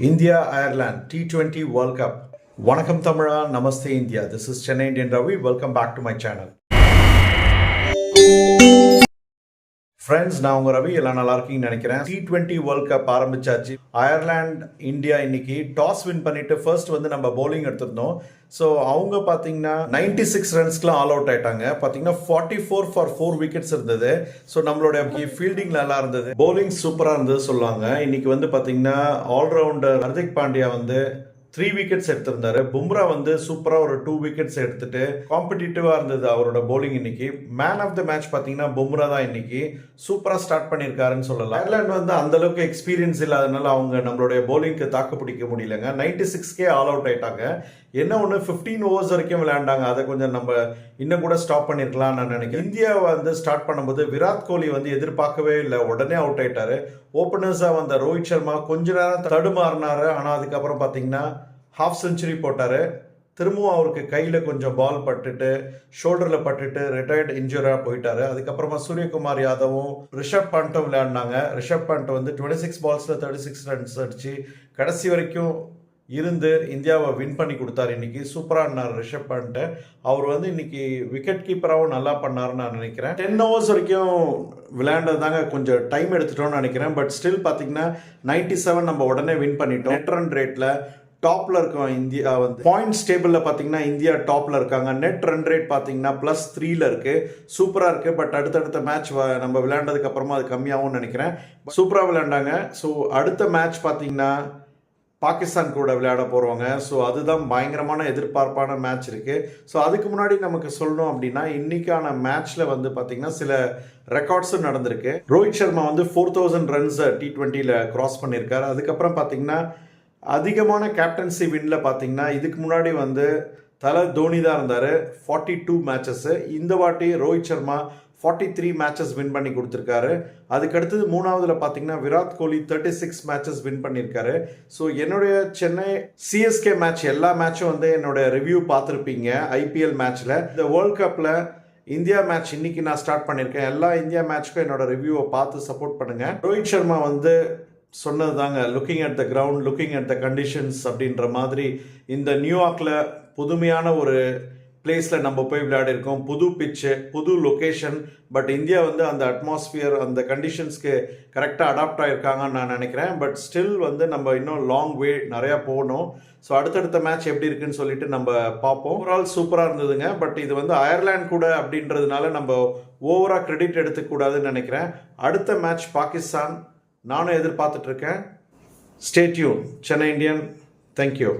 India Ireland T twenty World Cup வணக்கம் தமிழா நமஸ்தே India. This is Chennai Indian Ravi welcome back to my channel friends நான் உங்கள் ரவி. எல்லாம் நல்லா இருக்கீங்கன்னு நினைக்கிறேன். டி டுவெண்ட்டி வேர்ல்ட் கப் ஆரம்பிச்சாச்சு. அயர்லாண்ட் இந்தியா இன்னைக்கு டாஸ் வின் பண்ணிட்டு ஃபர்ஸ்ட் வந்து நம்ம bowling எடுத்திருந்தோம். ஸோ அவங்க பார்த்தீங்கன்னா நைன்டி சிக்ஸ் ரன்ஸ்க்குலாம் ஆல் அவுட் ஆயிட்டாங்க. பார்த்தீங்கன்னா forty four for four wickets இருந்தது. ஸோ நம்மளுடைய ஃபீல்டிங் நல்லா இருந்தது. பவுலிங் சூப்பராக இருந்தது சொல்லுவாங்க. இன்னைக்கு வந்து பார்த்தீங்கன்னா ஆல்ரவுண்டர் ஹர்திக் பாண்டியா வந்து த்ரீ விக்கெட்ஸ் எடுத்திருந்தாரு. பும்ரா வந்து சூப்பராக ஒரு டூ விக்கெட்ஸ் எடுத்துட்டு காம்படிட்டிவாக இருந்தது அவரோட போலிங் இன்னைக்கு. மேன் ஆஃப் த மேட்ச் பார்த்தீங்கன்னா பும்ரா தான் இன்னைக்கு சூப்பராக ஸ்டார்ட் பண்ணியிருக்காருன்னு சொல்லலாம். அயர்லாந்து வந்து அந்த அளவுக்கு எக்ஸ்பீரியன்ஸ் இல்லாதனால அவங்க நம்மளுடைய போலிங்க்கு தாக்கு பிடிக்க முடியலங்க. நைன்டி சிக்ஸ்க்கே ஆல் அவுட் ஆயிட்டாங்க. என்ன ஒன்று ஃபிஃப்டீன் ஓவர்ஸ் வரைக்கும் விளையாண்டாங்க. அதை கொஞ்சம் நம்ம இன்னும் கூட ஸ்டாப் பண்ணியிருக்கலாம் நான் நினைக்கிறேன். இந்தியா வந்து ஸ்டார்ட் பண்ணும்போது விராட் கோலி வந்து எதிர்பார்க்கவே இல்லை. உடனே அவுட் ஆயிட்டாரு. ஓப்பனர்ஸாக வந்த ரோஹித் சர்மா கொஞ்ச நேரம் தடுமாறினாரு. ஆனால் அதுக்கப்புறம் பார்த்தீங்கன்னா ஹாஃப் செஞ்சுரி போட்டார். திரும்பவும் அவருக்கு கையில் கொஞ்சம் பால் பட்டுட்டு ஷோல்டரில் பட்டுட்டு ரிட்டையர்ட் இன்ஜூராக போயிட்டாரு. அதுக்கப்புறமா சூரியகுமார் யாதவும் ரிஷப் பண்ட்டும் விளையாடினாங்க. ரிஷப் பாண்ட் வந்து டுவெண்ட்டி சிக்ஸ் பால்ஸில் தேர்ட்டி சிக்ஸ் ரன்ஸ் அடித்து கடைசி வரைக்கும் இருந்து இந்தியாவை வின் பண்ணி கொடுத்தாரு இன்னைக்கு. சூப்பராக ஆடினார் ரிஷப் பாண்ட்டு அவர் வந்து இன்னைக்கு விக்கெட் கீப்பராகவும் நல்லா பண்ணாருன்னு நான் நினைக்கிறேன். டென் ஹவர்ஸ் வரைக்கும் விளையாண்டது தாங்க கொஞ்சம் டைம் எடுத்துட்டோம்னு நினைக்கிறேன். பட் ஸ்டில் பார்த்தீங்கன்னா நைன்டி செவன் நம்ம உடனே வின் பண்ணிட்டோம். நெட் ரன் ரேட்டில் டாப்ல இருக்கோம் இந்தியா வந்து பாயிண்ட்ஸ் டேபிளில் பார்த்தீங்கன்னா இந்தியா டாப்ல இருக்காங்க. நெட் ரன் ரேட் பார்த்தீங்கன்னா ப்ளஸ் த்ரீல இருக்கு. சூப்பராக இருக்கு பட் அடுத்தடுத்த மேட்ச் நம்ம விளையாண்டதுக்கு அப்புறமா அது கம்மியாகவும் நினைக்கிறேன். சூப்பராக விளையாண்டாங்க. ஸோ அடுத்த மேட்ச் பார்த்தீங்கன்னா பாகிஸ்தான் கூட விளையாட போகிறவங்க ஸோ அதுதான் பயங்கரமான எதிர்பார்ப்பான மேட்ச் இருக்குது ஸோ அதுக்கு முன்னாடி நமக்கு சொல்லணும் அப்படின்னா இன்னைக்கான மேட்ச்சில் வந்து பார்த்திங்கன்னா சில ரெக்கார்ட்ஸும் நடந்திருக்கு. ரோஹித் சர்மா வந்து ஃபோர் தௌசண்ட் ரன்ஸை டி ட்வெண்ட்டியில் கிராஸ் பண்ணியிருக்காரு. அதுக்கப்புறம் பார்த்தீங்கன்னா அதிகமான கேப்டன்சி வின்ல பார்த்தீங்கன்னா இதுக்கு முன்னாடி வந்து தலை தோனி தான் இருந்தார். ஃபார்ட்டி டூ மேட்சஸ்ஸு இந்த வாட்டி Rohit Sharma forty three matches win பண்ணி கொடுத்துருக்காரு. அதுக்கடுத்தது மூணாவதுல பார்த்தீங்கன்னா Virat Kohli thirty six matches win பண்ணியிருக்காரு ஸோ என்னுடைய சென்னை சிஎஸ்கே மேட்ச் எல்லா மேட்சும் வந்து என்னோட ரிவ்யூ பார்த்துருப்பீங்க ஐபிஎல் மேட்ச்சில் இந்த வேர்ல்ட் கப்பில் இந்தியா மேட்ச் இன்னைக்கு நான் ஸ்டார்ட் பண்ணியிருக்கேன் எல்லா இந்தியா மேட்ச்க்கும் என்னோட ரிவ்யூவை பார்த்து சப்போர்ட் பண்ணுங்கள் ரோஹித் சர்மா வந்து சொன்னது தாங்க looking at the ground looking at the conditions அப்படின்ற மாதிரி இந்த நியூயார்க்கில் புதுமையான ஒரு பிளேஸில் நம்ம போய் விளையாடிருக்கோம். புது பிச்சு புது லொக்கேஷன் பட் இந்தியா வந்து அந்த அட்மாஸ்பியர் அந்த கண்டிஷன்ஸ்க்கு கரெக்டாக அடாப்ட் ஆகிருக்காங்கன்னு நான் நினைக்கிறேன். பட் ஸ்டில் வந்து நம்ம இன்னும் லாங் வே நிறையா போகணும். ஸோ அடுத்தடுத்த மேட்ச் எப்படி இருக்குன்னு சொல்லிட்டு நம்ம பார்ப்போம். ஓவரால் சூப்பராக இருந்ததுங்க. பட் இது வந்து அயர்லாண்ட் கூட அப்படின்றதுனால நம்ம ஓவராக கிரெடிட் எடுத்துக்கூடாதுன்னு நினைக்கிறேன். அடுத்த மேட்ச் பாகிஸ்தான் நானும் எதிர்பார்த்துட்ருக்கேன் stay tuned Chennai Indian thank you